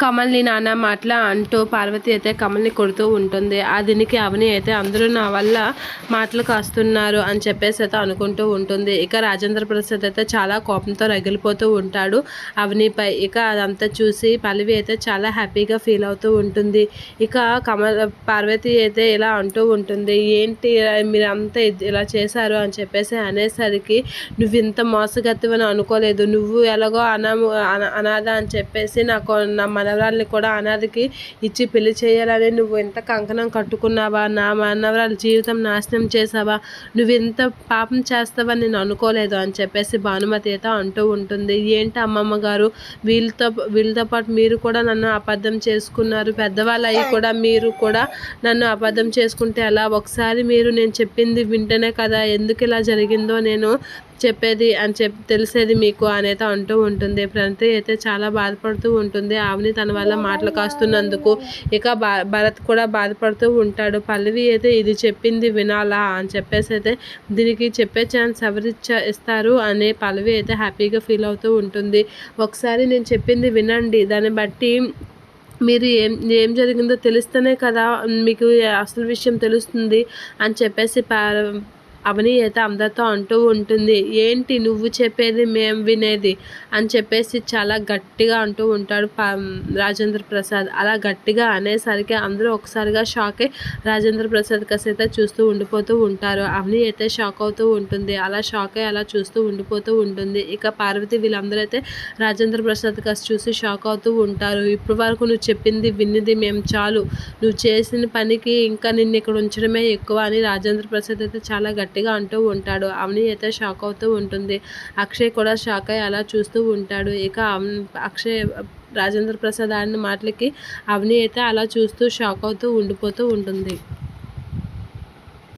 కమల్ని నాన్న మాట్లా అంటూ పార్వతి అయితే కమల్ని కొడుతూ ఉంటుంది. ఆ దీనికి అవని అయితే అందరూ నా వల్ల మాటలు కాస్తున్నారు అని చెప్పేసి అయితే అనుకుంటూ ఉంటుంది. ఇక రాజేంద్ర ప్రసాద్ అయితే చాలా కోపంతో రగిలిపోతూ ఉంటాడు అవనిపై. ఇక అదంతా చూసి పల్లవి అయితే చాలా హ్యాపీగా ఫీల్ అవుతూ ఉంటుంది. ఇక కమల్ పార్వతి అయితే ఇలా అంటూ ఉంటుంది. ఏంటి మీరు అంతా ఇలా చేశారు? అని చెప్పేసి అనేసరికి నువ్వు ఇంత మోసగత్తివని అనుకోలేదు. నువ్వు ఎలాగో అనా అన- అనాథ అని చెప్పేసి నాకు నా మనవరాల్ని కూడా అనాథకి ఇచ్చి పెళ్ళి చేయాలని నువ్వు ఎంత కంకణం కట్టుకున్నావా? నా మనవరాల జీవితం నాశనం చేసావా నువ్వు ఎంత పాపం చేస్తావని నేను అనుకోలేదు అని చెప్పేసి భానుమతి అయితే అంటూ ఉంటుంది. ఏంటి అమ్మమ్మ గారు? వీళ్ళతో వీళ్ళతో పాటు మీరు కూడా నన్ను అబద్ధం చేసుకున్నారు. పెద్దవాళ్ళు అయ్యి కూడా మీరు కూడా నన్ను అబద్ధం చేసుకుంటే ఎలా ఒకసారి మీరు నేను చెప్పింది వింటేనే కదా? ఎందుకు ఇలా జరిగిందో నేను చెప్పేది అని చెప్పి తెలిసేది మీకు అనేది అంటూ ఉంటుంది. ప్రణతి అయితే చాలా బాధపడుతూ ఉంటుంది. ఆవిని తన వల్ల మాటలు కాస్తున్నందుకు ఇక భరత్ కూడా బాధపడుతూ ఉంటాడు. పల్లవి అయితే ఇది చెప్పింది వినాలా అని చెప్పేసి అయితే దీనికి చెప్పే ఛాన్స్ ఎవరిచ్చా ఇస్తారు అనే పల్లవి అయితే హ్యాపీగా ఫీల్ అవుతూ ఉంటుంది. ఒకసారి నేను చెప్పింది వినండి. దాన్ని బట్టి మీరు ఏం ఏం జరిగిందో తెలిస్తేనే కదా మీకు అసలు విషయం తెలుస్తుంది అని చెప్పేసి అవనీయత అవని అయితే అందరితో అంటూ ఉంటుంది. ఏంటి నువ్వు చెప్పేది మేము వినేది? అని చెప్పేసి చాలా గట్టిగా అంటూ ఉంటాడు పా రాజేంద్ర ప్రసాద్. అలా గట్టిగా అనేసరికి అందరూ ఒకసారిగా షాక్ అయి రాజేంద్ర ప్రసాద్ కసి అయితే చూస్తూ ఉండిపోతూ ఉంటారు. అవని అయితే షాక్ అవుతూ ఉంటుంది. అలా షాక్ అయి అలా చూస్తూ ఉండిపోతూ ఉంటుంది. ఇక పార్వతి వీళ్ళందరూ అయితే రాజేంద్ర ప్రసాద్ కసి చూసి షాక్ అవుతూ ఉంటారు. ఇప్పటి వరకు నువ్వు చెప్పింది విన్నది మేము చాలు. నువ్వు చేసిన పనికి ఇంకా నిన్ను ఇక్కడ ఉంచడమే ఎక్కువ అని రాజేంద్ర ప్రసాద్ అయితే చాలా గట్టిగా అంటూ ఉంటాడు. అవని అయితే షాక్ అవుతూ ఉంటుంది. అక్షయ్ కూడా షాక్ అయ్యి అలా చూస్తూ ఉంటాడు. ఇక అక్షయ్ రాజేంద్ర ప్రసాద్ ఆడిన మాటలకి అవని అయితే అలా చూస్తూ షాక్ అవుతూ ఉండిపోతూ ఉంటుంది.